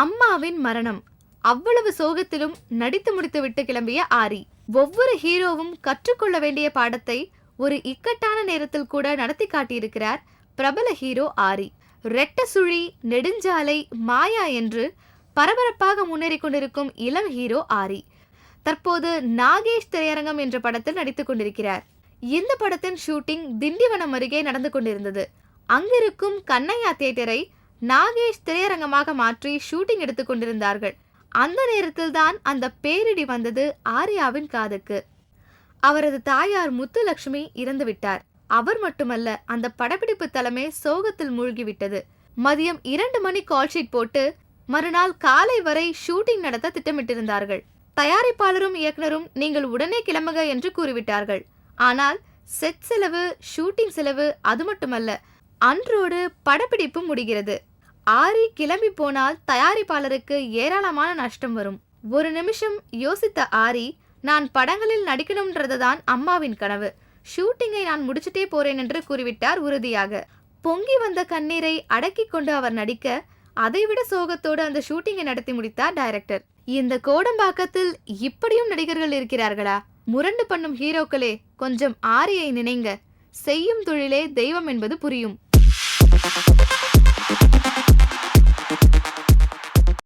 அம்மாவின் மரணம். அவ்வளவு சோகத்திலும் நடித்து முடித்துவிட்டு கிளம்பிய ஆரி. ஒவ்வொரு ஹீரோவும் கற்றுக்கொள்ள வேண்டிய பாடத்தை ஒரு இக்கட்டான நேரத்தில் கூட நடத்தி காட்டியிருக்கிறார் பிரபல ஹீரோ ஆரி. ரெட்ட சுழி நெடுஞ்சாலை மாயா என்று பரபரப்பாக முன்னேறி கொண்டிருக்கும் இளம் ஹீரோ ஆரி. தற்போது நாகேஷ் திரையரங்கம் என்ற படத்தில் நடித்துக் கொண்டிருக்கிறார். இந்த படத்தின் ஷூட்டிங் திண்டிவனம் அருகே நடந்து கொண்டிருந்தது. அங்கிருக்கும் கண்ணையா தியேட்டரை நாகேஷ் திரையரங்கமாக மாற்றி ஷூட்டிங் எடுத்துக் கொண்டிருந்தார்கள். அந்த நேரத்தில்தான் அந்த பேரிடி வந்தது ஆர்யாவின் காதுக்கு. அவரது தாயார் முத்துலட்சுமி இறந்துவிட்டார் அவர் மட்டுமல்ல அந்த படப்பிடிப்பு தலைமை சோகத்தில் மூழ்கிவிட்டது மதியம் இரண்டு மணி கால் ஷீட் போட்டு மறுநாள் காலை வரை ஷூட்டிங் நடத்த திட்டமிட்டிருந்தார்கள். தயாரிப்பாளரும் இயக்குனரும் நீங்கள் உடனே கிளம்புக என்று கூறிவிட்டார்கள். ஆனால் செட் செலவு ஷூட்டிங் செலவு அது மட்டுமல்ல அன்றோடு படப்பிடிப்பு முடிகிறது. ஆரி கிளம்பி போனால் தயாரிப்பாளருக்கு ஏராளமான நஷ்டம் வரும். ஒரு நிமிஷம் யோசித்த ஆரி நான் படங்களில் நடிக்கணும்ன்றதுதான் அம்மாவின் கனவு. ஷூட்டிங்கை நான் முடிச்சிட்டே போறேன் என்று கூறிவிட்டார் உறுதியாக. பொங்கி வந்த கண்ணீரை அடக்கிக் கொண்டு அவர் நடிக்க அதைவிட சோகத்தோடு அந்த ஷூட்டிங்கை நடத்தி முடித்தார் டைரக்டர். இந்த கோடம்பாக்கத்தில் இப்படியும் நடிகர்கள் இருக்கிறார்களா? முரண்டு பண்ணும் ஹீரோக்களே கொஞ்சம் ஆரியை நினைங்க. செய்யும் தொழிலே தெய்வம் என்பது புரியும்.